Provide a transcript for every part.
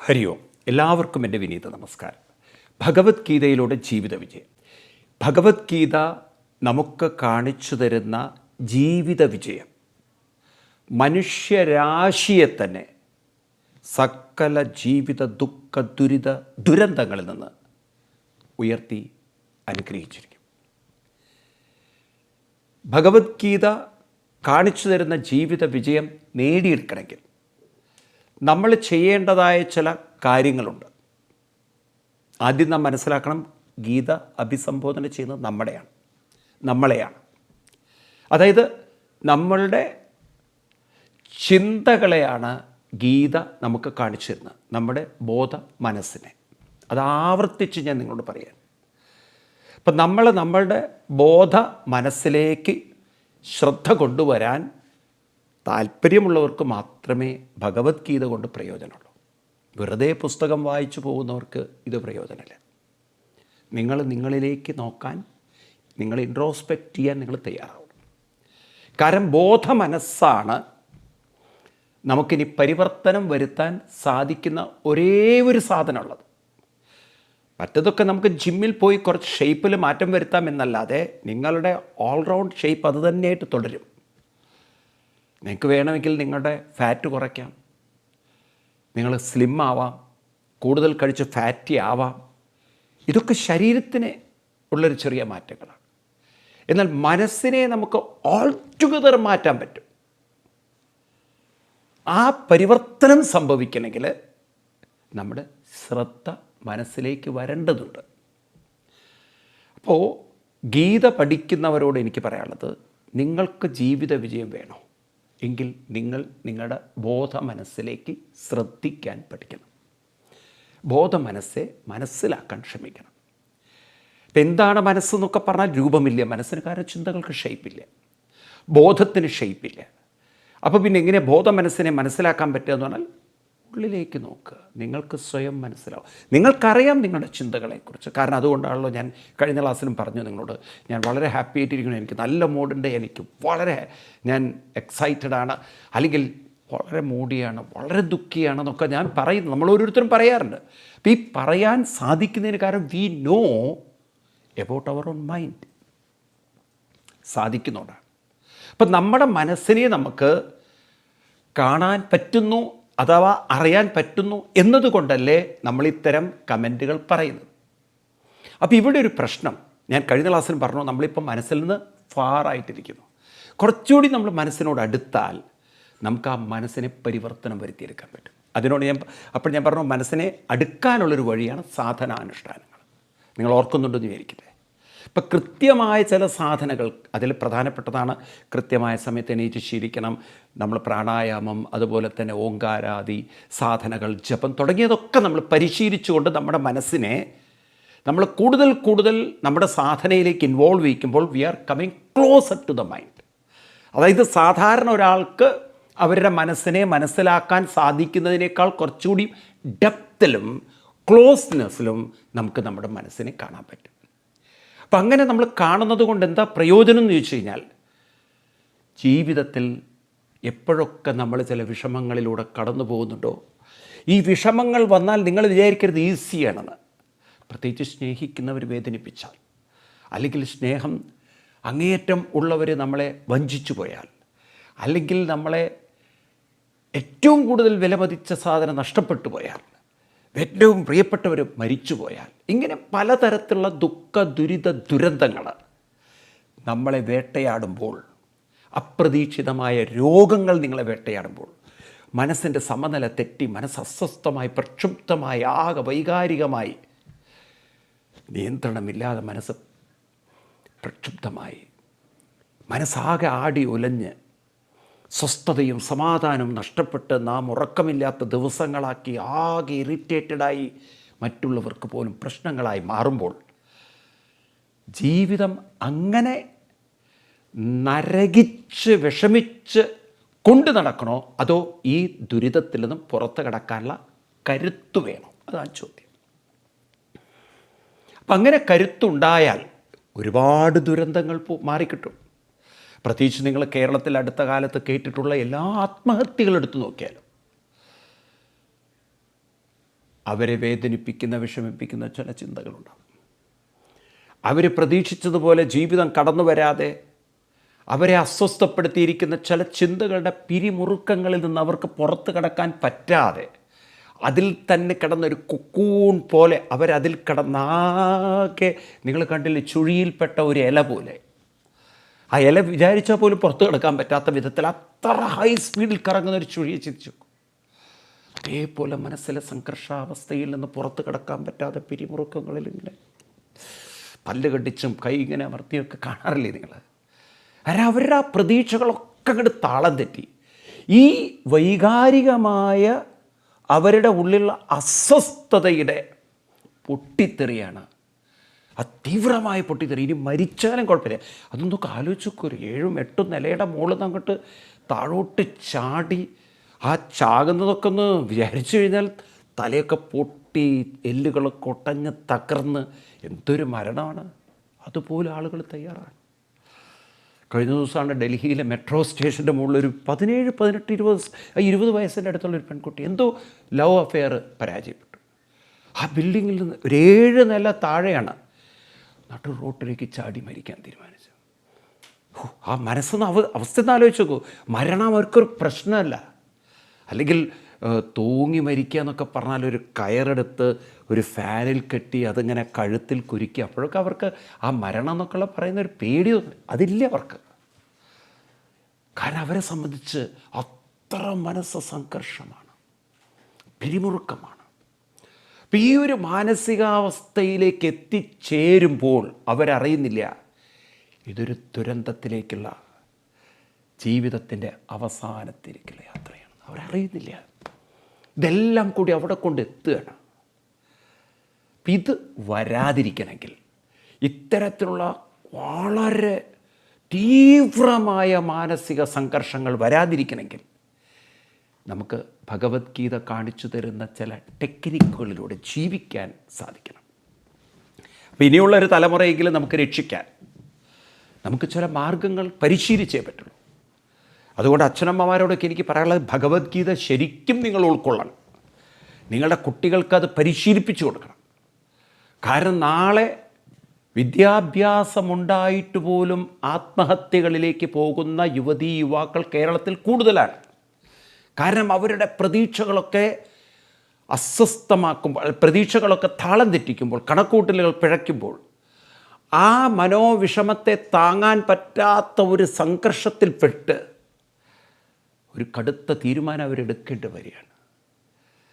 ഹരി ഓം. എല്ലാവർക്കും എന്റെ വിനീത നമസ്കാരം. ഭഗവത്ഗീതയിലൂടെ ജീവിത വിജയം. ഭഗവത്ഗീത നമുക്ക് കാണിച്ചു തരുന്ന ജീവിത വിജയം. മനുഷ്യരാശിയെ തന്നെ സകല ജീവിത ദുഃഖ ദുരിത ദുരന്തങ്ങളിൽ നിന്ന് ഉയർത്തി അനുഗ്രഹിച്ചിരിക്കും. ഭഗവത്ഗീത കാണിച്ചു തരുന്ന ജീവിത വിജയം നേടിയെടുക്കണമെങ്കിൽ നമ്മൾ ചെയ്യേണ്ടതായ ചില കാര്യങ്ങളുണ്ട്. ആദ്യം നാം മനസ്സിലാക്കണം ഗീത അഭിസംബോധന ചെയ്യുന്നത് നമ്മുടെയാണ് നമ്മളെയാണ്. അതായത് നമ്മളുടെ ചിന്തകളെയാണ് ഗീത നമുക്ക് കാണിച്ചു തരുന്നത് നമ്മുടെ ബോധ മനസ്സിനെ. അത് ആവർത്തിച്ച് ഞാൻ നിങ്ങളോട് പറയാൻ അപ്പം നമ്മൾ നമ്മളുടെ ബോധ മനസ്സിലേക്ക് ശ്രദ്ധ കൊണ്ടുവരാൻ താല്പര്യമുള്ളവർക്ക് മാത്രമേ ഭഗവത്ഗീത കൊണ്ട് പ്രയോജനമുള്ളൂ. വെറുതെ പുസ്തകം വായിച്ചു പോകുന്നവർക്ക് ഇത് പ്രയോജനമില്ല. നിങ്ങൾ നിങ്ങളിലേക്ക് നോക്കാൻ നിങ്ങൾ ഇൻട്രോസ്പെക്റ്റ് ചെയ്യാൻ നിങ്ങൾ തയ്യാറാവും കാരണം ബോധ മനസ്സാണ് നമുക്കിനി പരിവർത്തനം വരുത്താൻ സാധിക്കുന്ന ഒരേ ഒരു സാധനമുള്ളത്. മറ്റതൊക്കെ നമുക്ക് ജിമ്മിൽ പോയി കുറച്ച് ഷേപ്പിൽ മാറ്റം വരുത്താം എന്നല്ലാതെ നിങ്ങളുടെ ഓൾറൗണ്ട് ഷേപ്പ് അത് തന്നെയായിട്ട് തുടരും. നിങ്ങൾക്ക് വേണമെങ്കിൽ നിങ്ങളുടെ ഫാറ്റ് കുറയ്ക്കാം. നിങ്ങൾ സ്ലിം ആവാം. കൂടുതൽ കഴിച്ച് ഫാറ്റി ആവാം. ഇതൊക്കെ ശരീരത്തിന് ഉള്ളൊരു ചെറിയ മാറ്റങ്ങളാണ്. എന്നാൽ മനസ്സിനെ നമുക്ക് ഓൾ ടുഗദർ മാറ്റാൻ പറ്റും. ആ പരിവർത്തനം സംഭവിക്കണമെങ്കിൽ നമ്മുടെ ശ്രദ്ധ മനസ്സിലേക്ക് വരേണ്ടതുണ്ട്. അപ്പോൾ ഗീത പഠിക്കുന്നവരോട് എനിക്ക് പറയാനുള്ളത് നിങ്ങൾക്ക് ജീവിത വിജയം വേണോ? എങ്കിൽ നിങ്ങൾ നിങ്ങളുടെ ബോധ മനസ്സിലേക്ക് ശ്രദ്ധിക്കാൻ പഠിക്കണം. ബോധ മനസ്സെ മനസ്സിലാക്കാൻ ശ്രമിക്കണം. എന്താണ് മനസ്സെന്നൊക്കെ പറഞ്ഞാൽ രൂപമില്ല മനസ്സിന് കാരണം ചിന്തകൾക്ക് ഷേപ്പില്ല ബോധത്തിന് ഷേപ്പില്ല. അപ്പോൾ പിന്നെ എങ്ങനെ ബോധ മനസ്സിനെ മനസ്സിലാക്കാൻ പറ്റുക എന്ന് പറഞ്ഞാൽ ഉള്ളിലേക്ക് നോക്കുക നിങ്ങൾക്ക് സ്വയം മനസ്സിലാവും. നിങ്ങൾക്കറിയാം നിങ്ങളുടെ ചിന്തകളെക്കുറിച്ച്. കാരണം അതുകൊണ്ടാണല്ലോ ഞാൻ കഴിഞ്ഞ ക്ലാസ്സിലും പറഞ്ഞു നിങ്ങളോട്. ഞാൻ വളരെ ഹാപ്പി ആയിട്ടിരിക്കുന്നു. എനിക്ക് നല്ല മൂഡുണ്ട് എനിക്ക് വളരെ ഞാൻ എക്സൈറ്റഡ് ആണ്. അല്ലെങ്കിൽ വളരെ മൂടിയാണ് വളരെ ദുഃഖിയാണ് എന്നൊക്കെ ഞാൻ പറയുന്നു. നമ്മൾ ഓരോരുത്തരും പറയാറുണ്ട്. അപ്പോൾ ഈ പറയാൻ സാധിക്കുന്നതിന് കാരണം we know about our own mind സാധിക്കുന്നുണ്ടാണ് അപ്പം നമ്മുടെ മനസ്സിനെ നമുക്ക് കാണാൻ പറ്റുന്നു അഥവാ അറിയാൻ പറ്റുന്നു എന്നതുകൊണ്ടല്ലേ നമ്മൾ ഇത്തരം കമന്റുകൾ പറയുന്നത്? അപ്പോൾ ഇവിടെ ഒരു പ്രശ്നം. ഞാൻ കഴിഞ്ഞ ക്ലാസ്സിൽ പറഞ്ഞു നമ്മളിപ്പോൾ മനസ്സിൽ നിന്ന് ഫാറായിട്ടിരിക്കുന്നു കുറച്ചുകൂടി നമ്മൾ മനസ്സിനോട് അടുത്താൽ നമുക്ക് ആ മനസ്സിനെ പരിവർത്തനം വരുത്തിയെടുക്കാൻ പറ്റും. അതിനോട് ഞാൻ അപ്പോൾ ഞാൻ പറഞ്ഞു മനസ്സിനെ അടുക്കാനുള്ളൊരു വഴിയാണ് സാധനാനുഷ്ഠാനങ്ങൾ. നിങ്ങൾ ഓർക്കുന്നുണ്ടെന്ന് വിചാരിക്കില്ലേ? ഇപ്പം കൃത്യമായ ചില സാധനകൾ അതിൽ പ്രധാനപ്പെട്ടതാണ് കൃത്യമായ സമയത്ത് എണീറ്റ് ശീലിക്കണം. നമ്മൾ പ്രാണായാമം അതുപോലെ തന്നെ ഓങ്കാരാദി സാധനകൾ ജപം തുടങ്ങിയതൊക്കെ നമ്മൾ പരിശീലിച്ചുകൊണ്ട് നമ്മുടെ മനസ്സിനെ നമ്മൾ കൂടുതൽ കൂടുതൽ നമ്മുടെ സാധനയിലേക്ക് involve ചെയ്യിക്കുമ്പോൾ we are coming closer to the mind അതായത് സാധാരണ ഒരാൾക്ക് അവരുടെ മനസ്സിനെ മനസ്സിലാക്കാൻ സാധിക്കുന്നതിനേക്കാൾ കുറച്ചുകൂടി ഡെപ്തിലും ക്ലോസ്നെസ്സിലും നമുക്ക് നമ്മുടെ മനസ്സിനെ കാണാൻ പറ്റും. അപ്പം അങ്ങനെ നമ്മൾ കാണുന്നത് കൊണ്ട് എന്താ പ്രയോജനം എന്ന് ചോദിച്ചു കഴിഞ്ഞാൽ ജീവിതത്തിൽ എപ്പോഴൊക്കെ നമ്മൾ ചില വിഷമങ്ങളിലൂടെ കടന്നു പോകുന്നുണ്ടോ? ഈ വിഷമങ്ങൾ വന്നാൽ നിങ്ങൾ വിചാരിക്കരുത് ഈസിയാണെന്ന്. പ്രത്യേകിച്ച് സ്നേഹിക്കുന്നവർ വേദനിപ്പിച്ചാൽ. അല്ലെങ്കിൽ സ്നേഹം അങ്ങേയറ്റം ഉള്ളവർ നമ്മളെ വഞ്ചിച്ചു പോയാൽ. അല്ലെങ്കിൽ നമ്മളെ ഏറ്റവും കൂടുതൽ വിലമതിച്ച സാധനം നഷ്ടപ്പെട്ടു പോയാൽ. ഏറ്റവും പ്രിയപ്പെട്ടവർ മരിച്ചുപോയാൽ ഇങ്ങനെ പലതരത്തിലുള്ള ദുഃഖ ദുരിത ദുരന്തങ്ങൾ നമ്മളെ വേട്ടയാടുമ്പോൾ അപ്രതീക്ഷിതമായ രോഗങ്ങൾ നിങ്ങളെ വേട്ടയാടുമ്പോൾ മനസ്സിന്റെ സമനില തെറ്റി മനസ്സ് അസ്വസ്ഥമായി പ്രക്ഷുബ്ധമായി ആകെ വൈകാരികമായി നിയന്ത്രണമില്ലാതെ മനസ്സ് പ്രക്ഷുബ്ധമായി മനസ്സാകെ ആടി ഉലഞ്ഞ് സ്വസ്ഥതയും സമാധാനവും നഷ്ടപ്പെട്ട് നാം ഉറക്കമില്ലാത്ത ദിവസങ്ങളാക്കി ആകെ ഇറിറ്റേറ്റഡായി മറ്റുള്ളവർക്ക് പോലും പ്രശ്നങ്ങളായി മാറുമ്പോൾ ജീവിതം അങ്ങനെ നരകിച്ച് വിഷമിച്ച് കൊണ്ടു നടക്കണോ? അതോ ഈ ദുരിതത്തിൽ നിന്നും പുറത്ത് കിടക്കാനുള്ള കരുത്ത് വേണോ? അതാണ് ചോദ്യം. അപ്പം അങ്ങനെ കരുത്തുണ്ടായാൽ ഒരുപാട് ദുരന്തങ്ങൾ പോ- മാറിക്കിട്ടും. പ്രത്യേകിച്ച് നിങ്ങൾ കേരളത്തിൽ അടുത്ത കാലത്ത് കേട്ടിട്ടുള്ള എല്ലാ ആത്മഹത്യകൾ എടുത്തു നോക്കിയാലും അവരെ വേദനിപ്പിക്കുന്ന വിഷമിപ്പിക്കുന്ന ചില ചിന്തകളുണ്ടാകും അവർ പ്രതീക്ഷിച്ചതുപോലെ ജീവിതം കടന്നു വരാതെ അവരെ അസ്വസ്ഥപ്പെടുത്തിയിരിക്കുന്ന ചില ചിന്തകളുടെ പിരിമുറുക്കങ്ങളിൽ നിന്ന് അവർക്ക് പുറത്ത് കടക്കാൻ പറ്റാതെ അതിൽ തന്നെ കിടന്നൊരു കുക്കൂൺ പോലെ അവരതിൽ കിടന്നാകെ നിങ്ങൾ കണ്ടില്ലേ ചുഴിയിൽപ്പെട്ട ഒരു ഇല പോലെ. ആ ഇല വിചാരിച്ചാൽ പോലും പുറത്ത് കിടക്കാൻ പറ്റാത്ത വിധത്തിൽ അത്ര ഹൈ സ്പീഡിൽ കറങ്ങുന്ന ഒരു ചുഴിയെ ചിന്തിച്ചു. അതേപോലെ മനസ്സിലെ സംഘർഷാവസ്ഥയിൽ നിന്ന് പുറത്ത് കിടക്കാൻ പറ്റാതെ പിരിമുറുക്കങ്ങളിൽ ഇങ്ങനെ പല്ല് കടിച്ചും കൈ ഇങ്ങനെ അമർത്തിയൊക്കെ കാണാറില്ലേ നിങ്ങൾ? കാരണം അവരുടെ ആ പ്രതീക്ഷകളൊക്കെ അങ്ങോട്ട് താളം തെറ്റി. ഈ വൈകാരികമായ അവരുടെ ഉള്ളിലുള്ള അസ്വസ്ഥതയുടെ പൊട്ടിത്തെറിയാണ് ആ തീവ്രമായ പൊട്ടിത്തെറി. ഇനി മരിച്ചാലും കുഴപ്പമില്ല. അതൊന്നൊക്കെ ആലോചിച്ചൊക്കെ ഒരു ഏഴും എട്ടും നിലയുടെ മുകളിൽ നിന്ന് അങ്ങോട്ട് താഴോട്ട് ചാടി ആ ചാകുന്നതൊക്കെ ഒന്ന് വിചാരിച്ചു കഴിഞ്ഞാൽ തലയൊക്കെ പൊട്ടി എല്ലുകളൊക്കെ ഒട്ടഞ്ഞ് തകർന്ന് എന്തൊരു മരണമാണ്. അതുപോലെ ആളുകൾ തയ്യാറാണ്. കഴിഞ്ഞ ദിവസമാണ് ഡൽഹിയിലെ മെട്രോ സ്റ്റേഷന്റെ മുകളിൽ ഒരു പതിനേഴ് പതിനെട്ട് ഇരുപത് ഇരുപത് വയസ്സിന്റെ അടുത്തുള്ള ഒരു പെൺകുട്ടി എന്തോ ലവ് അഫെയർ പരാജയപ്പെട്ടു. ആ ബിൽഡിങ്ങിൽ നിന്ന് ഒരു ഏഴ് നില താഴെയാണ് നടു റോട്ടിലേക്ക് ചാടി മരിക്കാൻ തീരുമാനിച്ചു. ആ മനസ്സൊന്ന് അവ അവസ്ഥ എന്ന് ആലോചിച്ചു നോക്കൂ. മരണം അവർക്കൊരു പ്രശ്നമല്ല. അല്ലെങ്കിൽ തൂങ്ങി മരിക്കുക എന്നൊക്കെ പറഞ്ഞാൽ ഒരു കയറെടുത്ത് ഒരു ഫാനിൽ കെട്ടി അതിങ്ങനെ കഴുത്തിൽ കുരുക്കി അപ്പോഴൊക്കെ അവർക്ക് ആ മരണം എന്നൊക്കെയുള്ള പറയുന്ന ഒരു പേടിയൊന്നും അതില്ല അവർക്ക്. കാരണം അവരെ സംബന്ധിച്ച് അത്ര മനസ്സ് സംഘർഷമാണ്. പിരിമുറുക്കമാണ്. അപ്പം ഈ ഒരു മാനസികാവസ്ഥയിലേക്ക് എത്തിച്ചേരുമ്പോൾ അവരറിയുന്നില്ല. ഇതൊരു ദുരന്തത്തിലേക്കുള്ള ജീവിതത്തിന്റെ അവസാനത്തിലേക്കുള്ള യാത്രയാണ്. അവരറിയുന്നില്ല. ഇതെല്ലാം കൂടി അവിടെ കൊണ്ട് എത്തുകയാണ്. ഇത് വരാതിരിക്കണമെങ്കിൽ ഇത്തരത്തിലുള്ള വളരെ തീവ്രമായ മാനസിക സംഘർഷങ്ങൾ വരാതിരിക്കണമെങ്കിൽ നമുക്ക് ഭഗവത്ഗീത കാണിച്ചു തരുന്ന ചില ടെക്നിക്കുകളിലൂടെ ജീവിക്കാൻ സാധിക്കണം. അപ്പം ഇനിയുള്ളൊരു തലമുറയെങ്കിലും നമുക്ക് രക്ഷിക്കാൻ നമുക്ക് ചില മാർഗങ്ങൾ പരിശീലിച്ചേ പറ്റുള്ളൂ. അതുകൊണ്ട് അച്ഛനമ്മമാരോടൊക്കെ എനിക്ക് പറയാനുള്ളത് ഭഗവത്ഗീത ശരിക്കും നിങ്ങൾ ഉൾക്കൊള്ളണം. നിങ്ങളുടെ കുട്ടികൾക്ക് അത് പരിശീലിപ്പിച്ചു കൊടുക്കണം. കാരണം നാളെ വിദ്യാഭ്യാസമുണ്ടായിട്ട് പോലും ആത്മഹത്യകളിലേക്ക് പോകുന്ന യുവതീ യുവാക്കൾ കേരളത്തിൽ കൂടുതലാണ്. കാരണം അവരുടെ പ്രതീക്ഷകളൊക്കെ അസ്വസ്ഥമാക്കുമ്പോൾ പ്രതീക്ഷകളൊക്കെ താളം തെറ്റിക്കുമ്പോൾ കണക്കൂട്ടലുകൾ പിഴയ്ക്കുമ്പോൾ ആ മനോവിഷമത്തെ താങ്ങാൻ പറ്റാത്ത ഒരു സംഘർഷത്തിൽപ്പെട്ട് ഒരു കടുത്ത തീരുമാനം അവരെടുക്കേണ്ടി വരികയാണ്.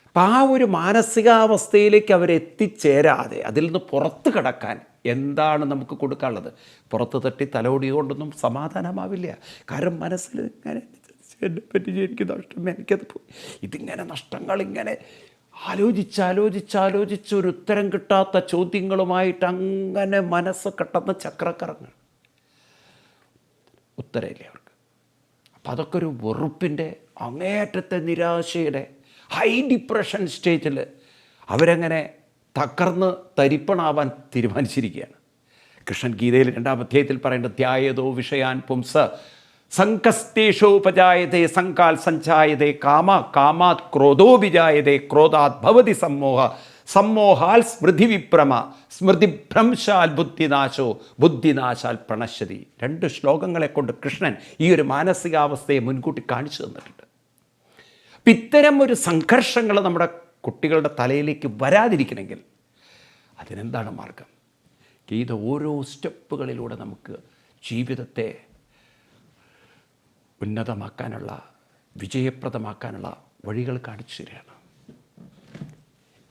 അപ്പം ആ ഒരു മാനസികാവസ്ഥയിലേക്ക് അവരെത്തിച്ചേരാതെ അതിൽ നിന്ന് പുറത്ത് കടക്കാൻ എന്താണ് നമുക്ക് കൊടുക്കാനുള്ളത്? പുറത്ത് തട്ടി തലോടിയോണ്ടൊന്നും സമാധാനമാവില്ല. കാരണം മനസ്സിൽ ഇങ്ങനെ എന്നെ പറ്റി എനിക്ക് നഷ്ടം എനിക്കത് പോയി. ഇതിങ്ങനെ നഷ്ടങ്ങൾ ഇങ്ങനെ ആലോചിച്ച് ഒരു ഉത്തരം കിട്ടാത്ത ചോദ്യങ്ങളുമായിട്ട് അങ്ങനെ മനസ്സ് കെട്ടുന്ന ചക്രക്കറങ്ങൾ ഉത്തരമില്ല അവർക്ക്. അപ്പം അതൊക്കെ ഒരു വെറുപ്പിന്റെ അങ്ങേയറ്റത്തെ നിരാശയുടെ ഹൈ ഡിപ്രഷൻ സ്റ്റേജിൽ അവരങ്ങനെ തകർന്ന് തരിപ്പണാവാൻ തീരുമാനിച്ചിരിക്കുകയാണ്. കൃഷ്ണൻ ഗീതയിൽ രണ്ടാം അധ്യായത്തിൽ പറയേണ്ട ധ്യായതോ വിഷയാൻ പുംസ സംകസ്തേഷോപജായതേ സംകാൽ സഞ്ചായതേ കാമ കാമാത് ക്രോധോപിജായതേ ക്രോധാത് ഭവതി സമ്മോഹ സമ്മോഹാൽ സ്മൃതി വിപ്രമ സ്മൃതിഭ്രംശാൽ ബുദ്ധിനാശോ ബുദ്ധിനാശാൽ പ്രണശ്യതി. രണ്ട് ശ്ലോകങ്ങളെ കൊണ്ട് കൃഷ്ണൻ ഈ ഒരു മാനസികാവസ്ഥയെ മുൻകൂട്ടി കാണിച്ചു തന്നിട്ടുണ്ട്. ഇത്തരം ഒരു സംഘർഷങ്ങൾ നമ്മുടെ കുട്ടികളുടെ തലയിലേക്ക് വരാതിരിക്കണമെങ്കിൽ അതിനെന്താണ് മാർഗം? ഗീത ഓരോ സ്റ്റെപ്പുകളിലൂടെ നമുക്ക് ജീവിതത്തെ ഉന്നതമാക്കാനുള്ള വിജയപ്രദമാക്കാനുള്ള വഴികൾ കാണിച്ചു തരികയാണ്.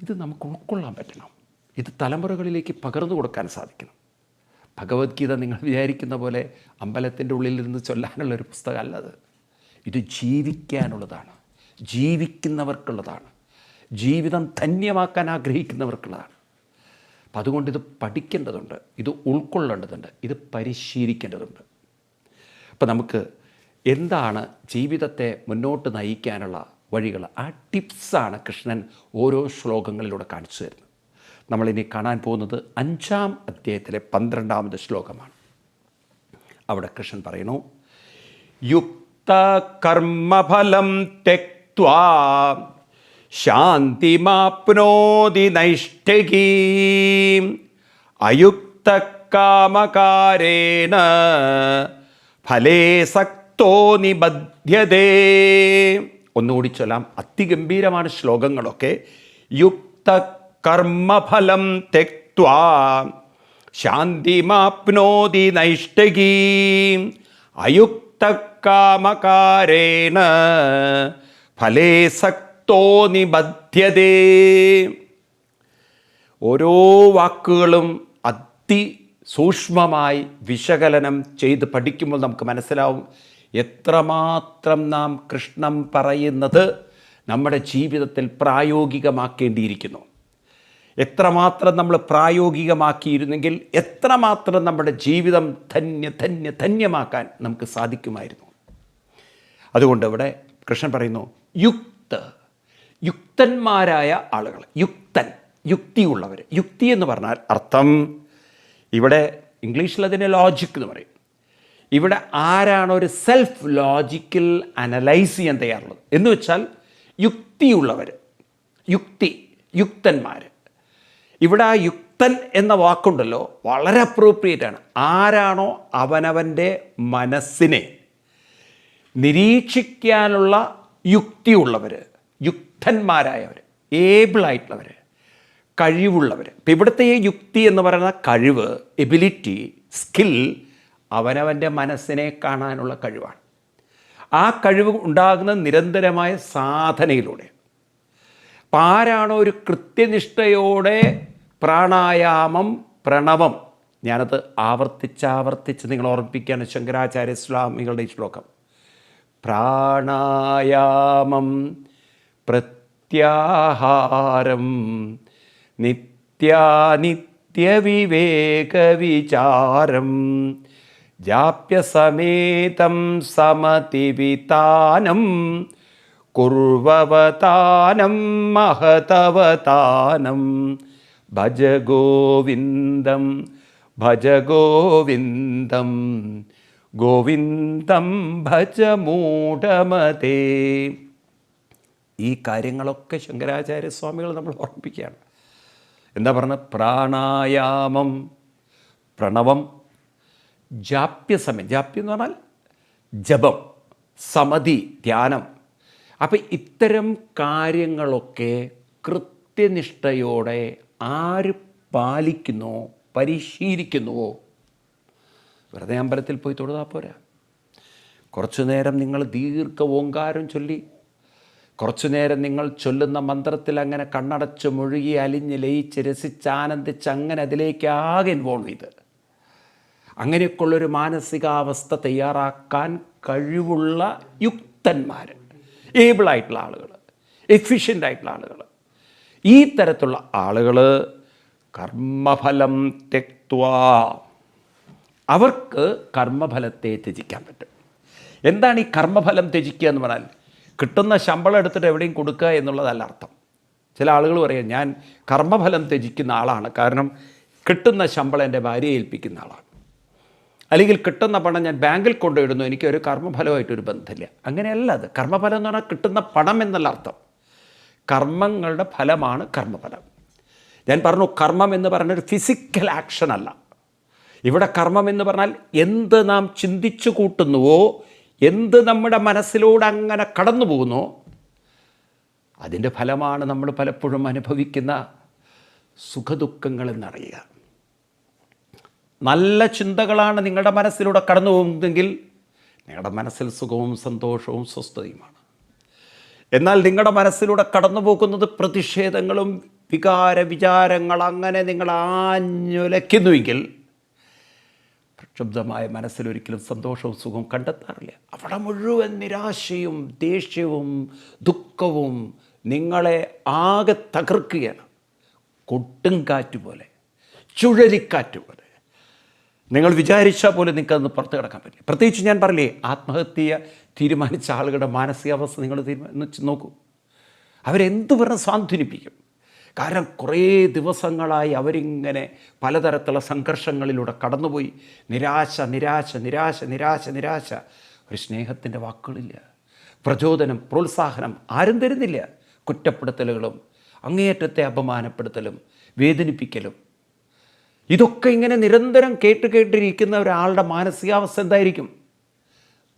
ഇത് നമുക്ക് ഉൾക്കൊള്ളാൻ പറ്റണം. ഇത് തലമുറകളിലേക്ക് പകർന്നു കൊടുക്കാൻ സാധിക്കണം. ഭഗവത്ഗീത നിങ്ങൾ വിചാരിക്കുന്ന പോലെ അമ്പലത്തിന്റെ ഉള്ളിൽ നിന്ന് ചൊല്ലാനുള്ള ഒരു പുസ്തകമല്ല അത്. ഇത് ജീവിക്കാനുള്ളതാണ്. ജീവിക്കുന്നവർക്കുള്ളതാണ്. ജീവിതം ധന്യമാക്കാൻ ആഗ്രഹിക്കുന്നവർക്കുള്ളതാണ്. അപ്പം അതുകൊണ്ട് ഇത് പഠിക്കേണ്ടതുണ്ട് ഇത് ഉൾക്കൊള്ളേണ്ടതുണ്ട് ഇത് പരിശീലിക്കേണ്ടതുണ്ട്. അപ്പം നമുക്ക് എന്താണ് ജീവിതത്തെ മുന്നോട്ട് നയിക്കാനുള്ള വഴികൾ? ആ ടിപ്സാണ് കൃഷ്ണൻ ഓരോ ശ്ലോകങ്ങളിലൂടെ കാണിച്ചു തരുന്നത്. നമ്മളിനി കാണാൻ പോകുന്നത് അഞ്ചാം അധ്യായത്തിലെ പന്ത്രണ്ടാമത് ശ്ലോകമാണ്. അവിടെ കൃഷ്ണൻ പറയുന്നു യുക്ത കർമ്മഫലം തെക്വാ ശാന്തിമാപ്നോതി നൈഷ്ടകീം അയുക്തകാമകാരേണ ഫലേ സക്തോ നിബധ്യതേ. ഒന്നുകൂടി ചൊല്ലാം. അതിഗംഭീരമാണ് ശ്ലോകങ്ങളൊക്കെ. യുക്ത കർമ്മഫലം തെക്വാ ശാന്തിമാപ്നോതി നൈഷ്ടകീ അയുക്ത കാമകാരേണ ഫലേ സക്തോ നിബധ്യതേ. ഓരോ വാക്കുകളും അതി സൂക്ഷ്മമായി വിശകലനം ചെയ്ത് പഠിക്കുമ്പോൾ നമുക്ക് മനസ്സിലാവും എത്രമാത്രം നാം കൃഷ്ണം പറയുന്നത് നമ്മുടെ ജീവിതത്തിൽ പ്രായോഗികമാക്കേണ്ടിയിരിക്കുന്നു. എത്രമാത്രം നമ്മൾ പ്രായോഗികമാക്കിയിരുന്നെങ്കിൽ എത്രമാത്രം നമ്മുടെ ജീവിതം ധന്യ ധന്യ ധന്യമാക്കാൻ നമുക്ക് സാധിക്കുമായിരുന്നു. അതുകൊണ്ട് ഇവിടെ കൃഷ്ണൻ പറയുന്നു യുക്ത യുക്തന്മാരായ ആളുകൾ യുക്തൻ യുക്തിയുള്ളവർ യുക്തി എന്ന് പറഞ്ഞാൽ അർത്ഥം ഇവിടെ ഇംഗ്ലീഷിൽ അതിനെ ലോജിക് എന്ന് പറയും. ഇവിടെ ആരാണ് ഒരു സെൽഫ് ലോജിക്കൽ അനലൈസ് ചെയ്യാൻ തയ്യാറുള്ളത്? എന്ന് വെച്ചാൽ യുക്തിയുള്ളവർ യുക്തി യുക്തന്മാർ ഇവിടെ ആ യുക്തൻ എന്ന വാക്കുണ്ടല്ലോ വളരെ അപ്രോപ്രിയേറ്റ് ആണ്. ആരാണോ അവനവന്റെ മനസ്സിനെ നിരീക്ഷിക്കാനുള്ള യുക്തിയുള്ളവർ യുക്തന്മാരായവർ ഏബിളായിട്ടുള്ളവർ കഴിവുള്ളവർ ഇപ്പം ഇവിടുത്തെ ഈ യുക്തി എന്ന് പറയുന്ന കഴിവ് എബിലിറ്റി സ്കിൽ അവനവന്റെ മനസ്സിനെ കാണാനുള്ള കഴിവാണ്. ആ കഴിവ് ഉണ്ടാകുന്ന നിരന്തരമായ സാധനയിലൂടെ അപ്പം ആരാണോ ഒരു കൃത്യനിഷ്ഠയോടെ പ്രാണായാമം പ്രണവം ഞാനത് ആവർത്തിച്ചാവർത്തിച്ച് നിങ്ങൾ ഓർമ്മിപ്പിക്കുകയാണ് ശങ്കരാചാര്യ സ്വാമികളുടെ ഈ ശ്ലോകം. പ്രാണായാമം പ്രത്യാഹാരം നിത്യാനിത്യവിവേകവിചാരം ജാപ്യസമേതം സമതിവിതാനം കുർവവതാനം മഹതവതാനം ഭജ ഗോവിന്ദം ഭജ ഗോവിന്ദം ഗോവിന്ദം ഭജ മൂഢമതേ ഈ കാര്യങ്ങളൊക്കെ ശങ്കരാചാര്യസ്വാമികൾ നമ്മൾ ഓർമ്മിപ്പിക്കുകയാണ്. എന്താ പറഞ്ഞത് പ്രാണായാമം പ്രണവം ജാപ്യസമയം. ജാപ്യം എന്ന് പറഞ്ഞാൽ ജപം സമതി ധ്യാനം. അപ്പം ഇത്തരം കാര്യങ്ങളൊക്കെ കൃത്യനിഷ്ഠയോടെ ആര് പാലിക്കുന്നുവോ പരിശീലിക്കുന്നുവോ? വെറുതെ അമ്പലത്തിൽ പോയി തൊഴുതാൽ പോരാ. കുറച്ചു നേരം നിങ്ങൾ ദീർഘ ഓങ്കാരം ചൊല്ലി. കുറച്ചു നേരം നിങ്ങൾ ചൊല്ലുന്ന മന്ത്രത്തിൽ അങ്ങനെ കണ്ണടച്ച് മുഴുകി അലിഞ്ഞ് ലയിച്ച് രസിച്ച് ആനന്ദിച്ച് അങ്ങനെ അതിലേക്ക് ആകെ ഇൻവോൾവ് ചെയ്ത്. അങ്ങനെയൊക്കെയുള്ളൊരു മാനസികാവസ്ഥ തയ്യാറാക്കാൻ കഴിവുള്ള യുക്തന്മാർ ഏബിളായിട്ടുള്ള ആളുകൾ എഫിഷ്യന്റ് ആയിട്ടുള്ള ആളുകൾ. ഈ തരത്തിലുള്ള ആളുകൾ കർമ്മഫലം തെക്വാ. അവർക്ക് കർമ്മഫലത്തെ ത്യജിക്കാൻ പറ്റും. എന്താണ് ഈ കർമ്മഫലം ത്യജിക്കുക എന്ന് പറഞ്ഞാൽ? കിട്ടുന്ന ശമ്പളം എടുത്തിട്ട് എവിടെയും കൊടുക്കുക എന്നുള്ളതല്ല അർത്ഥം. ചില ആളുകൾ പറയും ഞാൻ കർമ്മഫലം ത്യജിക്കുന്ന ആളാണ്. കാരണം കിട്ടുന്ന ശമ്പളം എന്റെ ഭാര്യയെ ഏൽപ്പിക്കുന്ന ആളാണ്. അല്ലെങ്കിൽ കിട്ടുന്ന പണം ഞാൻ ബാങ്കിൽ കൊണ്ടുവിടുന്നു. എനിക്ക് ഒരു കർമ്മഫലമായിട്ടൊരു ബന്ധമില്ല. അങ്ങനെയല്ല അത്. കർമ്മഫലം എന്ന് പറഞ്ഞാൽ കിട്ടുന്ന പണം എന്നല്ല അർത്ഥം. കർമ്മങ്ങളുടെ ഫലമാണ് കർമ്മഫലം. ഞാൻ പറഞ്ഞു കർമ്മം എന്ന് പറഞ്ഞൊരു ഫിസിക്കൽ ആക്ഷൻ അല്ല. ഇവിടെ കർമ്മം എന്ന് പറഞ്ഞാൽ എന്ത് നാം ചിന്തിച്ചു കൂട്ടുന്നുവോ എന്ത് നമ്മുടെ മനസ്സിലൂടെ അങ്ങനെ കടന്നു പോകുന്നോ അതിന്റെ ഫലമാണ് നമ്മൾ പലപ്പോഴും അനുഭവിക്കുന്ന സുഖദുഃഖങ്ങൾ എന്നറിയുക. നല്ല ചിന്തകളാണ് നിങ്ങളുടെ മനസ്സിലൂടെ കടന്നു പോകുന്നതെങ്കിൽ നിങ്ങളുടെ മനസ്സിൽ സുഖവും സന്തോഷവും സ്വസ്ഥതയുമാണ്. എന്നാൽ നിങ്ങളുടെ മനസ്സിലൂടെ കടന്നു പോകുന്നത് പ്രതിഷേധങ്ങളും വികാര വിചാരങ്ങൾ അങ്ങനെ നിങ്ങൾ ആഞ്ഞുലയ്ക്കുന്നുവെങ്കിൽ പ്രക്ഷുബ്ധമായ മനസ്സിലൊരിക്കലും സന്തോഷവും സുഖവും കണ്ടെത്താറില്ല. അവിടെ മുഴുവൻ നിരാശയും ദേഷ്യവും ദുഃഖവും നിങ്ങളെ ആകെ തകർക്കുകയാണ്. കൊട്ടും കാറ്റ് പോലെ പോലെ. നിങ്ങൾ വിചാരിച്ചാൽ പോലും നിങ്ങൾക്കതൊന്ന് പുറത്ത് കിടക്കാൻ പറ്റില്ല. പ്രത്യേകിച്ച് ഞാൻ പറയില്ലേ ആത്മഹത്യ തീരുമാനിച്ച ആളുകളുടെ മാനസികാവസ്ഥ നിങ്ങൾ തീരുമാനിച്ച് നോക്കൂ. അവരെന്ത് പറഞ്ഞ് സ്വാന്തനിപ്പിക്കും കാരണം കുറേ ദിവസങ്ങളായി അവരിങ്ങനെ പലതരത്തിലുള്ള സംഘർഷങ്ങളിലൂടെ കടന്നുപോയി. നിരാശ നിരാശ നിരാശ നിരാശ നിരാശ. ഒരു സ്നേഹത്തിന്റെ വാക്കുകളില്ല. പ്രചോദനം പ്രോത്സാഹനം ആരും തരുന്നില്ല. കുറ്റപ്പെടുത്തലുകളും അങ്ങേയറ്റത്തെ അപമാനപ്പെടുത്തലും വേദനിപ്പിക്കലും. ഇതൊക്കെ ഇങ്ങനെ നിരന്തരം കേട്ട് കേട്ടിരിക്കുന്ന ഒരാളുടെ മാനസികാവസ്ഥ എന്തായിരിക്കും?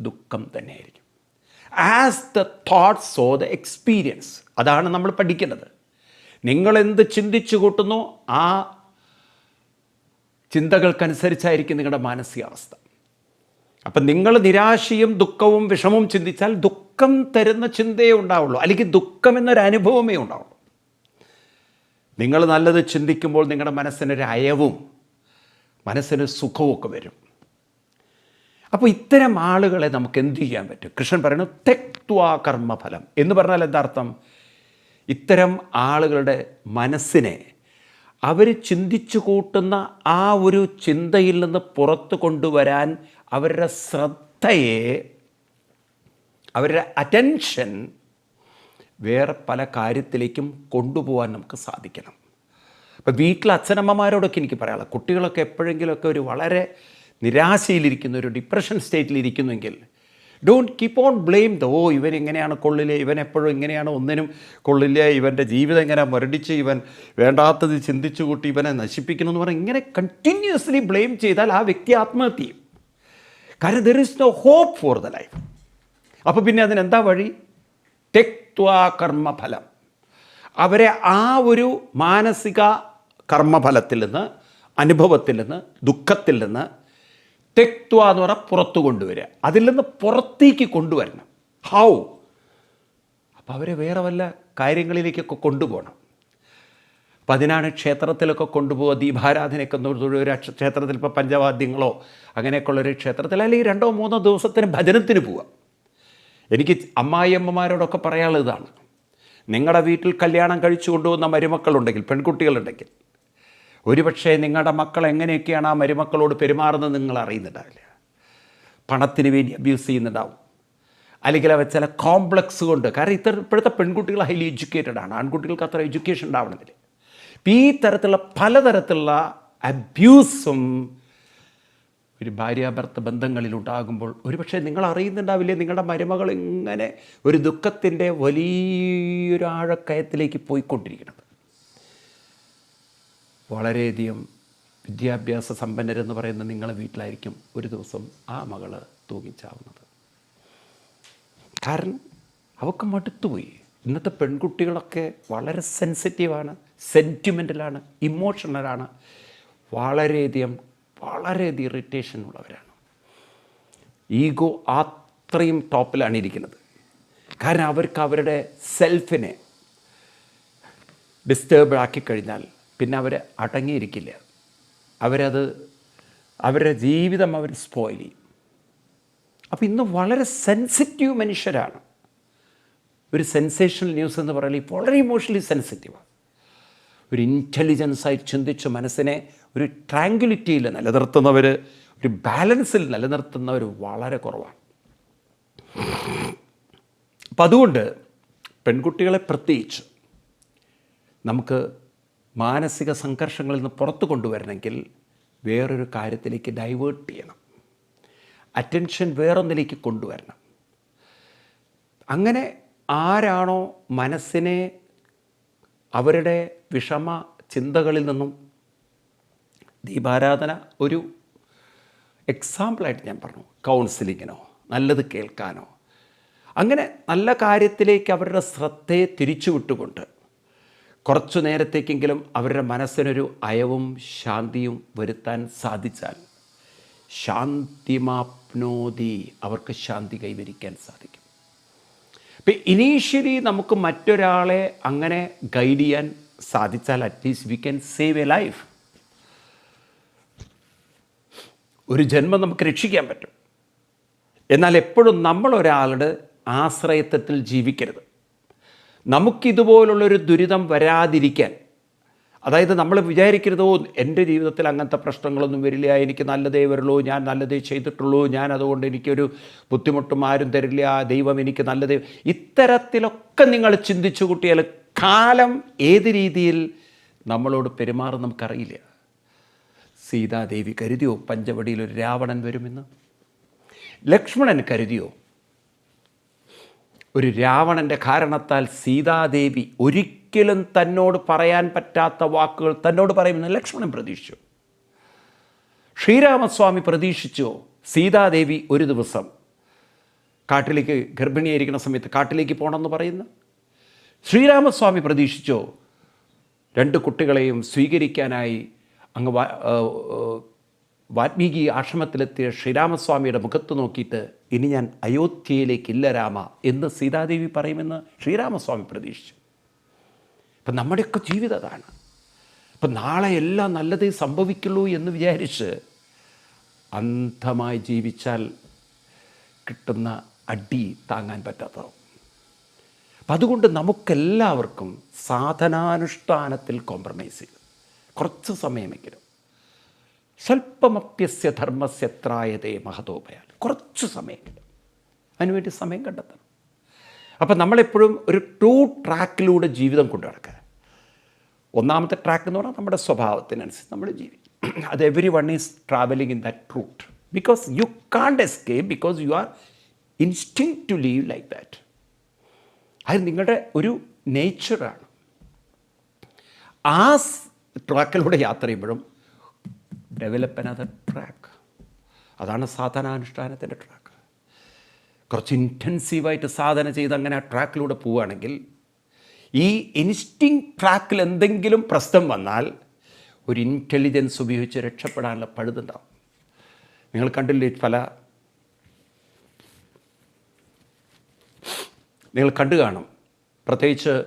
ദുഃഖം തന്നെയായിരിക്കും. As the thoughts or the experience അതാണ് നമ്മൾ പഠിക്കുന്നത്. നിങ്ങളെന്ത് ചിന്തിച്ചു കൂട്ടുന്നോ ആ ചിന്തകൾക്കനുസരിച്ചായിരിക്കും നിങ്ങളുടെ മാനസികാവസ്ഥ. അപ്പം നിങ്ങൾ നിരാശയും ദുഃഖവും വിഷമവും ചിന്തിച്ചാൽ ദുഃഖം തരുന്ന ചിന്തയേ ഉണ്ടാവുള്ളൂ. അല്ലെങ്കിൽ ദുഃഖം എന്നൊരു അനുഭവമേ ഉണ്ടാവുള്ളൂ. നിങ്ങൾ നല്ലത് ചിന്തിക്കുമ്പോൾ നിങ്ങളുടെ മനസ്സിനൊരു അയവും മനസ്സിന് സുഖവും ഒക്കെ വരും. അപ്പോൾ ഇത്തരം ആളുകളെ നമുക്ക് എന്ത് ചെയ്യാൻ പറ്റും? കൃഷ്ണൻ പറയുന്നു തെക്വാ കർമ്മഫലം. എന്ന് പറഞ്ഞാൽ എന്താർത്ഥം? ഇത്തരം ആളുകളുടെ മനസ്സിനെ അവർ ചിന്തിച്ചു കൂട്ടുന്ന ആ ഒരു ചിന്തയിൽ നിന്ന് പുറത്തു കൊണ്ടുവരാൻ അവരുടെ ശ്രദ്ധയെ അവരുടെ അറ്റൻഷൻ വേറെ പല കാര്യത്തിലേക്കും കൊണ്ടുപോകാൻ നമുക്ക് സാധിക്കണം. അപ്പോൾ വീട്ടിലെ അച്ഛനമ്മമാരോടൊക്കെ എനിക്ക് പറയാനുള്ളത് കുട്ടികളൊക്കെ എപ്പോഴെങ്കിലുമൊക്കെ ഒരു വളരെ നിരാശയിലിരിക്കുന്ന ഒരു depression സ്റ്റേറ്റിലിരിക്കുന്നുവെങ്കിൽ don't keep on blame the ഓ ഇവൻ എങ്ങനെയാണ് കൊള്ളില്ല? ഇവൻ എപ്പോഴും ഇങ്ങനെയാണ് ഒന്നിനും കൊള്ളില്ല. ഇവന്റെ ജീവിതം ഇങ്ങനെ മുരടിച്ച് ഇവൻ വേണ്ടാത്തത് ചിന്തിച്ചു കൂട്ടി ഇവനെ നശിപ്പിക്കുന്നു എന്ന് പറഞ്ഞാൽ ഇങ്ങനെ കണ്ടിന്യൂസ്ലി ബ്ലെയിം ചെയ്താൽ ആ വ്യക്തി ആത്മഹത്യ ചെയ്യും. കാരണം there is no hope for the life അപ്പോൾ പിന്നെ അതിനെന്താ വഴി? തെക്വാ കർമ്മഫലം അവരെ ആ ഒരു മാനസിക കർമ്മഫലത്തിൽ നിന്ന് അനുഭവത്തിൽ നിന്ന് ദുഃഖത്തിൽ നിന്ന് തെക്വ എന്ന് പറഞ്ഞാൽ പുറത്തു കൊണ്ടുവരിക. അതിൽ നിന്ന് പുറത്തേക്ക് കൊണ്ടുവരണം. ഹൗ അപ്പം അവരെ വേറെ വല്ല കാര്യങ്ങളിലേക്കൊക്കെ കൊണ്ടുപോകണം. അപ്പം അതിനാണ് ക്ഷേത്രത്തിലൊക്കെ കൊണ്ടുപോകുക ദീപാരാധനയൊക്കെ ഒരു ക്ഷേത്രത്തിൽ ഇപ്പോൾ പഞ്ചവാദ്യങ്ങളോ അങ്ങനെയൊക്കെയുള്ളൊരു ക്ഷേത്രത്തിൽ അല്ലെങ്കിൽ രണ്ടോ മൂന്നോ ദിവസത്തിന് ഭജനത്തിന് പോവുക. എനിക്ക് അമ്മായിയമ്മമാരോടൊക്കെ പറയാനുള്ളത് ഇതാണ്. നിങ്ങളുടെ വീട്ടിൽ കല്യാണം കഴിച്ചു കൊണ്ടുപോകുന്ന മരുമക്കളുണ്ടെങ്കിൽ പെൺകുട്ടികളുണ്ടെങ്കിൽ ഒരുപക്ഷെ നിങ്ങളുടെ മക്കൾ എങ്ങനെയൊക്കെയാണ് ആ മരുമക്കളോട് പെരുമാറുന്നത് നിങ്ങൾ അറിയുന്നുണ്ടാവില്ല. പണത്തിന് വേണ്ടി അബ്യൂസ് ചെയ്യുന്നുണ്ടാവും. അല്ലെങ്കിൽ അവ ചില കോംപ്ലക്സ് കൊണ്ട് കാരണം ഇത്ര ഇപ്പോഴത്തെ പെൺകുട്ടികൾ ഹൈലി എഡ്യൂക്കേറ്റഡ് ആണ്. ആൺകുട്ടികൾക്ക് അത്ര എഡ്യൂക്കേഷൻ ഉണ്ടാവണമെന്നില്ല. ഈ തരത്തിലുള്ള പലതരത്തിലുള്ള അബ്യൂസും ഒരു ഭാര്യാഭർത്ത ബന്ധങ്ങളിലുണ്ടാകുമ്പോൾ ഒരുപക്ഷെ നിങ്ങൾ അറിയുന്നുണ്ടാവില്ലേ നിങ്ങളുടെ മരുമകൾ ഇങ്ങനെ ഒരു ദുഃഖത്തിന്റെ വലിയൊരു ആഴക്കയത്തിലേക്ക് പോയിക്കൊണ്ടിരിക്കുന്നത് വളരെയധികം വിദ്യാഭ്യാസ സമ്പന്നരെന്ന് പറയുന്ന നിങ്ങളെ വീട്ടിലായിരിക്കും ഒരു ദിവസം ആ മകൾ തൂങ്ങിച്ചാവുന്നത്. കാരണം അവൾക്ക് മടുത്തുപോയി. ഇന്നത്തെ പെൺകുട്ടികളൊക്കെ വളരെ സെൻസിറ്റീവാണ് സെന്റിമെന്റലാണ് ഇമോഷണലാണ്. വളരെയധികം വളരെയധികം ഇറിറ്റേഷൻ ഉള്ളവരാണ്. ഈഗോ അത്രയും ടോപ്പിലാണ് ഇരിക്കുന്നത്. കാരണം അവർക്ക് അവരുടെ സെൽഫിനെ ഡിസ്റ്റേബ് ആക്കി കഴിഞ്ഞാൽ പിന്നെ അവർ അടങ്ങിയിരിക്കില്ല. അവരത് അവരുടെ ജീവിതം അവർ സ്പോയിൽ ചെയ്യും. അപ്പോൾ ഇന്ന് വളരെ സെൻസിറ്റീവ് മനുഷ്യരാണ്. ഒരു സെൻസേഷണൽ ന്യൂസ് എന്ന് പറയുന്നത് വളരെ ഇമോഷണലി സെൻസിറ്റീവാണ് ഒരു ഇന്റലിജൻസായി ചിന്തിച്ച് മനസ്സിനെ ഒരു ട്രാങ്കുലിറ്റിയിൽ നിലനിർത്തുന്നവർ ഒരു ബാലൻസിൽ നിലനിർത്തുന്നവർ വളരെ കുറവാണ്. അപ്പം അതുകൊണ്ട് പെൺകുട്ടികളെ പ്രത്യേകിച്ച് നമുക്ക് മാനസിക സംഘർഷങ്ങളിൽ നിന്ന് പുറത്തു കൊണ്ടുവരണമെങ്കിൽ വേറൊരു കാര്യത്തിലേക്ക് ഡൈവേർട്ട് ചെയ്യണം. അറ്റൻഷൻ വേറൊന്നിലേക്ക് കൊണ്ടുവരണം. അങ്ങനെ ആരാണോ മനസ്സിനെ അവരുടെ വിഷമ ചിന്തകളിൽ നിന്നും ദീപാരാധന ഒരു എക്സാമ്പിളായിട്ട് ഞാൻ പറഞ്ഞു. കൗൺസിലിങ്ങിനോ നല്ലത് കേൾക്കാനോ. അങ്ങനെ നല്ല കാര്യത്തിലേക്ക് അവരുടെ ശ്രദ്ധയെ തിരിച്ചുവിട്ടുകൊണ്ട് കുറച്ചു നേരത്തേക്കെങ്കിലും അവരുടെ മനസ്സിനൊരു അയവും ശാന്തിയും വരുത്താൻ സാധിച്ചാൽ ശാന്തിമാപ്നോതി അവർക്ക് ശാന്തി കൈവരിക്കാൻ സാധിക്കും. ഇപ്പം ഇനീഷ്യലി നമുക്ക് മറ്റൊരാളെ അങ്ങനെ ഗൈഡ് ചെയ്യാൻ സാധിച്ചാൽ at least we can save a life ഒരു ജന്മം നമുക്ക് രക്ഷിക്കാൻ പറ്റും. എന്നാൽ എപ്പോഴും നമ്മൾ ഒരാളുടെ ആശ്രയത്വത്തിൽ ജീവിക്കരുത്. നമുക്കിതുപോലുള്ളൊരു ദുരിതം വരാതിരിക്കാൻ അതായത് നമ്മൾ വിചാരിക്കരുതോ എന്റെ ജീവിതത്തിൽ അങ്ങനത്തെ പ്രശ്നങ്ങളൊന്നും വരില്ല എനിക്ക് നല്ലതേ വരുള്ളൂ ഞാൻ നല്ലതേ ചെയ്തിട്ടുള്ളൂ ഞാൻ അതുകൊണ്ട് എനിക്കൊരു ബുദ്ധിമുട്ടും ആരും തരില്ല ദൈവം എനിക്ക് നല്ലതേ ഇത്തരത്തിലൊക്കെ നിങ്ങൾ ചിന്തിച്ചു കൂട്ടിയാൽ കാലം ഏത് രീതിയിൽ നമ്മളോട് പെരുമാറും നമുക്കറിയില്ല. സീതാദേവി കരുതിയോ പഞ്ചവടിയിൽ ഒരു രാവണൻ വരുമെന്ന്? ലക്ഷ്മണൻ കരുതിയോ? ഒരു രാവണന്റെ കാരണത്താൽ സീതാദേവി ഒരിക്കലും തന്നോട് പറയാൻ പറ്റാത്ത വാക്കുകൾ തന്നോട് പറയുമെന്ന് ലക്ഷ്മണൻ പ്രതീക്ഷിച്ചു. ശ്രീരാമസ്വാമി പ്രതീക്ഷിച്ചു സീതാദേവി ഒരു ദിവസം കാട്ടിലേക്ക് ഗർഭിണിയായിരിക്കുന്ന സമയത്ത് കാട്ടിലേക്ക് പോകണമെന്ന് പറയുന്നു. ശ്രീരാമസ്വാമി പ്രതീക്ഷിച്ചോ രണ്ട് കുട്ടികളെയും സ്വീകരിക്കാനായി അങ്ങ് വാ ആ, ആ, വാൽമീകി ആശ്രമത്തിലെത്തിയ ശ്രീരാമസ്വാമിയുടെ മുഖത്ത് നോക്കിയിട്ട് ഇനി ഞാൻ അയോധ്യയിലേക്കില്ല രാമ എന്ന് സീതാദേവി പറയുമെന്ന് ശ്രീരാമസ്വാമി പ്രതീക്ഷിച്ചു. അപ്പം നമ്മുടെയൊക്കെ ജീവിതം അതാണ്. അപ്പം നാളെ എല്ലാം നല്ലതേ സംഭവിക്കുള്ളൂ എന്ന് വിചാരിച്ച് അന്ധമായി ജീവിച്ചാൽ കിട്ടുന്ന അടി താങ്ങാൻ പറ്റാത്തതാവും. അപ്പം അതുകൊണ്ട് നമുക്കെല്ലാവർക്കും സാധനാനുഷ്ഠാനത്തിൽ കോംപ്രമൈസ് ചെയ്തു കുറച്ച് സമയമെങ്കിലും. സ്വല്പമപ്യസ്യ ധർമ്മസ്യത്രായതേ മഹതോപയാൽ കുറച്ച് സമയമെങ്കിലും. അതിനുവേണ്ടി സമയം കണ്ടെത്തണം. അപ്പം നമ്മളെപ്പോഴും ഒരു ടു ട്രാക്കിലൂടെ ജീവിതം കൊണ്ടു നടക്കുക. ഒന്നാമത്തെ ട്രാക്ക് എന്ന് പറഞ്ഞാൽ നമ്മുടെ സ്വഭാവത്തിനനുസരിച്ച് നമ്മൾ ജീവിക്കും. അത് everyone is travelling in that route because you can't escape because you are insisting to live like that അത് നിങ്ങളുടെ ഒരു നേച്ചറാണ് ആ ട്രാക്കിലൂടെ യാത്ര ചെയ്യുമ്പോഴും ഡെവലപ്പ് അനദർ ട്രാക്ക് അതാണ് സാധനാനുഷ്ഠാനത്തിന്റെ ട്രാക്ക് കുറച്ച് ഇന്റൻസീവായിട്ട് സാധന ചെയ്ത് അങ്ങനെ ആ ട്രാക്കിലൂടെ പോവുകയാണെങ്കിൽ ഈ ഇൻസ്റ്റിങ് ട്രാക്കിൽ എന്തെങ്കിലും പ്രശ്നം വന്നാൽ ഒരു ഇന്റലിജൻസ് ഉപയോഗിച്ച് രക്ഷപ്പെടാനുള്ള പഴുതുണ്ടാവും. നിങ്ങൾ കണ്ടില്ലേ പല നിങ്ങൾ കണ്ടു കാണും. പ്രത്യേകിച്ച്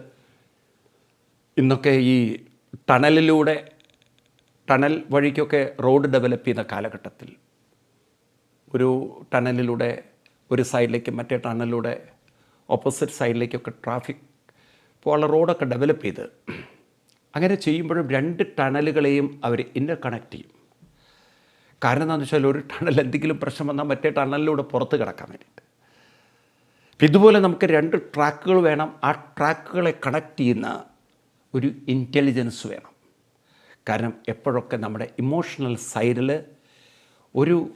ഇന്നൊക്കെ ഈ ടണലിലൂടെ ടണൽ വഴിക്കൊക്കെ റോഡ് ഡെവലപ്പ് ചെയ്യുന്ന കാലഘട്ടത്തിൽ ഒരു ടണലിലൂടെ ഒരു സൈഡിലേക്ക് മറ്റേ ടണലിലൂടെ ഓപ്പോസിറ്റ് സൈഡിലേക്കൊക്കെ ട്രാഫിക് പോലെ റോഡൊക്കെ ഡെവലപ്പ് ചെയ്ത്. അങ്ങനെ ചെയ്യുമ്പോഴും രണ്ട് ടണലുകളെയും അവർ ഇന്നർ കണക്ട് ചെയ്യും. കാരണം എന്താണെന്ന് വെച്ചാൽ ഒരു ടണൽ എന്തെങ്കിലും പ്രശ്നം വന്നാൽ മറ്റേ ടണലിലൂടെ പുറത്ത് കിടക്കാൻ വേണ്ടിയിട്ട്. ഇതുപോലെ നമുക്ക് രണ്ട് ട്രാക്കുകൾ വേണം. ആ ട്രാക്കുകളെ കണക്ട് ചെയ്യുന്ന ഒരു ഇന്റലിജൻസ് വേണം. കാരണം എപ്പോഴൊക്കെ നമ്മുടെ ഇമോഷണൽ സൈഡിൽ ഒരു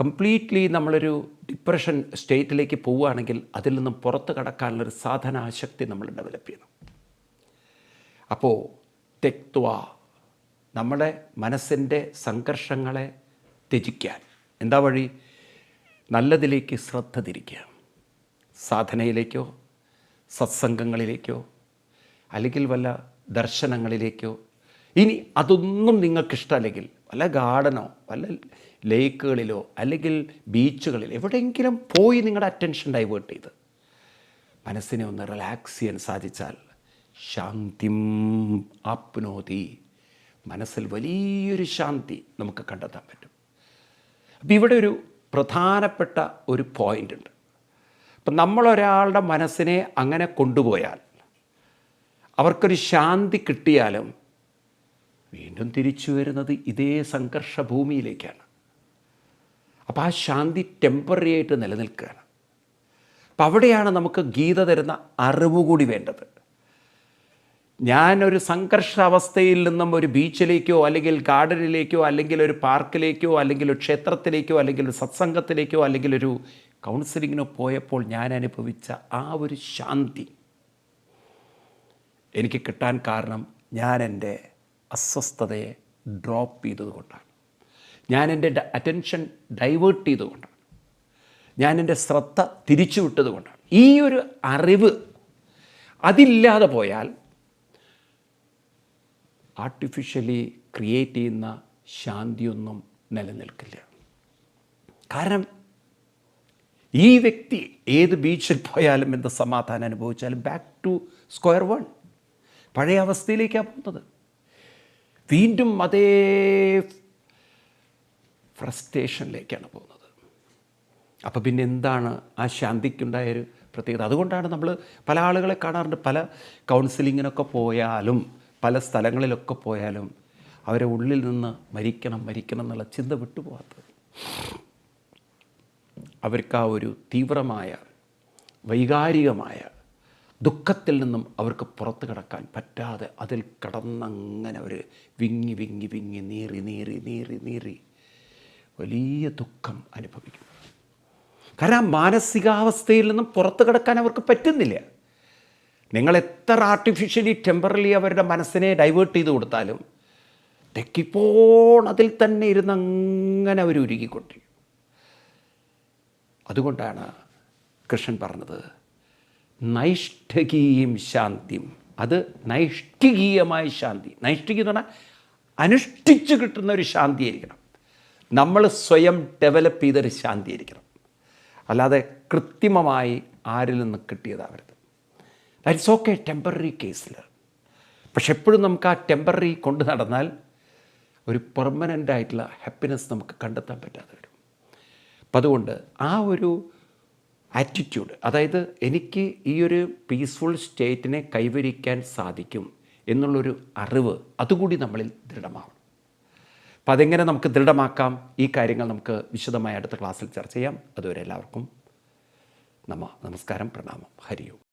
കംപ്ലീറ്റ്ലി നമ്മളൊരു ഡിപ്രഷൻ സ്റ്റേറ്റിലേക്ക് പോവുകയാണെങ്കിൽ അതിൽ നിന്നും പുറത്ത് കടക്കാനുള്ളൊരു സാധനാശക്തി നമ്മൾ ഡെവലപ്പ് ചെയ്യണം അപ്പോൾ തെക്വ നമ്മുടെ മനസ്സിന്റെ സംഘർഷങ്ങളെ ത്യജിക്കാൻ എന്താ വഴി? നല്ലതിലേക്ക് ശ്രദ്ധ തിരിക്കുക. സാധനയിലേക്കോ സത്സംഗങ്ങളിലേക്കോ അല്ലെങ്കിൽ വല്ല ദർശനങ്ങളിലേക്കോ ഇനി അതൊന്നും നിങ്ങൾക്കിഷ്ടമല്ലെങ്കിൽ വല്ല ഗാർഡനോ വല്ല ലേക്കുകളിലോ അല്ലെങ്കിൽ ബീച്ചുകളിൽ എവിടെയെങ്കിലും പോയി നിങ്ങളുടെ അറ്റൻഷൻ ഡൈവേർട്ട് ചെയ്ത് മനസ്സിനെ ഒന്ന് റിലാക്സ് ചെയ്യാൻ സാധിച്ചാൽ ശാന്തിം ആപ്നോതി. മനസ്സിൽ വലിയൊരു ശാന്തി നമുക്ക് കണ്ടെത്താൻ പറ്റും. അപ്പം ഇവിടെ ഒരു പ്രധാനപ്പെട്ട ഒരു പോയിന്റ് ഉണ്ട്. അപ്പം നമ്മളൊരാളുടെ മനസ്സിനെ അങ്ങനെ കൊണ്ടുപോയാൽ അവർക്കൊരു ശാന്തി കിട്ടിയാലും വീണ്ടും തിരിച്ചു വരുന്നത് ഇതേ സംഘർഷ ഭൂമിയിലേക്കാണ് അപ്പോൾ ആ ശാന്തി ടെമ്പററി ആയിട്ട് നിലനിൽക്കുകയാണ്. അപ്പം അവിടെയാണ് നമുക്ക് ഗീത തരുന്ന അറിവ് കൂടി വേണ്ടത്. ഞാനൊരു സംഘർഷാവസ്ഥയിൽ നിന്നും ഒരു ബീച്ചിലേക്കോ അല്ലെങ്കിൽ ഗാർഡനിലേക്കോ അല്ലെങ്കിൽ ഒരു പാർക്കിലേക്കോ അല്ലെങ്കിൽ ഒരു ക്ഷേത്രത്തിലേക്കോ അല്ലെങ്കിൽ ഒരു സത്സംഗത്തിലേക്കോ അല്ലെങ്കിൽ ഒരു കൗൺസിലിങ്ങിനോ പോയപ്പോൾ ഞാൻ അനുഭവിച്ച ആ ഒരു ശാന്തി എനിക്ക് കിട്ടാൻ കാരണം ഞാൻ എന്റെ അസ്വസ്ഥതയെ ഡ്രോപ്പ് ചെയ്തതുകൊണ്ടാണ്. ഞാൻ എന്റെ അറ്റൻഷൻ ഡൈവേർട്ട് ചെയ്തുകൊണ്ടാണ് ഞാൻ എന്റെ ശ്രദ്ധ തിരിച്ചു വിട്ടതുകൊണ്ടാണ്. ഈ ഒരു അറിവ് അതില്ലാതെ പോയാൽ ആർട്ടിഫിഷ്യലി ക്രിയേറ്റ് ചെയ്യുന്ന ശാന്തിയൊന്നും നിലനിൽക്കില്ല. കാരണം ഈ വ്യക്തി ഏത് ബീച്ചിൽ പോയാലും എന്ത് സമാധാനം അനുഭവിച്ചാലും ബാക്ക് ടു സ്ക്വയർ വൺ പഴയ അവസ്ഥയിലേക്കാണ് പോകുന്നത്. വീണ്ടും അതേ ഫ്രസ്ട്രേഷനിലേക്കാണ് പോകുന്നത്. അപ്പോൾ പിന്നെ എന്താണ് ആ ശാന്തിക്കുണ്ടായൊരു പ്രത്യേകത? അതുകൊണ്ടാണ് നമ്മൾ പല ആളുകളെ കാണാറുണ്ട്. പല കൗൺസിലിങ്ങിനൊക്കെ പോയാലും പല സ്ഥലങ്ങളിലൊക്കെ പോയാലും അവരെ ഉള്ളിൽ നിന്ന് മരിക്കണം മരിക്കണം എന്നുള്ള ചിന്ത വിട്ടുപോകാത്തത്. അവർക്ക് ആ ഒരു തീവ്രമായ വൈകാരികമായ ദുഃഖത്തിൽ നിന്നും അവർക്ക് പുറത്ത് കിടക്കാൻ പറ്റാതെ അതിൽ കടന്നങ്ങനെ അവർ വിങ്ങി വിങ്ങി വിങ്ങി നീറി നീറി നീറി നീറി വലിയ ദുഃഖം അനുഭവിക്കും. കാരണം മാനസികാവസ്ഥയിൽ നിന്നും പുറത്ത് കിടക്കാൻ അവർക്ക് പറ്റുന്നില്ല. നിങ്ങൾ എത്ര ആർട്ടിഫിഷ്യലി ടെമ്പറലി അവരുടെ മനസ്സിനെ ഡൈവേർട്ട് ചെയ്ത് കൊടുത്താലും തെക്കിപ്പോൾ അതിൽ തന്നെ ഇരുന്ന് അങ്ങനെ അവർ ഉരുകിക്കൊണ്ടിരിക്കും. അതുകൊണ്ടാണ് കൃഷ്ണൻ പറഞ്ഞത് നൈഷ്ഠകീയം ശാന്തിയും അത് നൈഷ്ഠികീയമായ ശാന്തി. നൈഷ്ഠികം എന്ന് പറഞ്ഞാൽ അനുഷ്ഠിച്ചു കിട്ടുന്ന ഒരു ശാന്തി ആയിരിക്കണം നമ്മൾ സ്വയം ഡെവലപ്പ് ചെയ്തൊരു ശാന്തി ആയിരിക്കണം അല്ലാതെ കൃത്രിമമായി ആരിൽ നിന്ന് കിട്ടിയതാവരുത്. ദാറ്റ്സ് ഓക്കെ ടെമ്പററി കേസിൽ പക്ഷെ എപ്പോഴും നമുക്ക് ആ ടെമ്പററി കൊണ്ട് നടന്നാൽ ഒരു പെർമനന്റ് ആയിട്ടുള്ള ഹാപ്പിനെസ് നമുക്ക് കണ്ടെത്താൻ പറ്റാതെ വരും. അപ്പം അതുകൊണ്ട് ആ ഒരു ആറ്റിറ്റ്യൂഡ് അതായത് എനിക്ക് ഈ ഒരു പീസ്ഫുൾ സ്റ്റേറ്റിനെ കൈവരിക്കാൻ സാധിക്കും എന്നുള്ളൊരു അറിവ് അതുകൂടി നമ്മളിൽ ദൃഢമാവണം. അപ്പം അതെങ്ങനെ നമുക്ക് ദൃഢമാക്കാം? ഈ കാര്യങ്ങൾ നമുക്ക് വിശദമായി അടുത്ത ക്ലാസ്സിൽ ചർച്ച ചെയ്യാം. അതുവരെ എല്ലാവർക്കും നമ നമസ്കാരം പ്രണാമം. ഹരിയും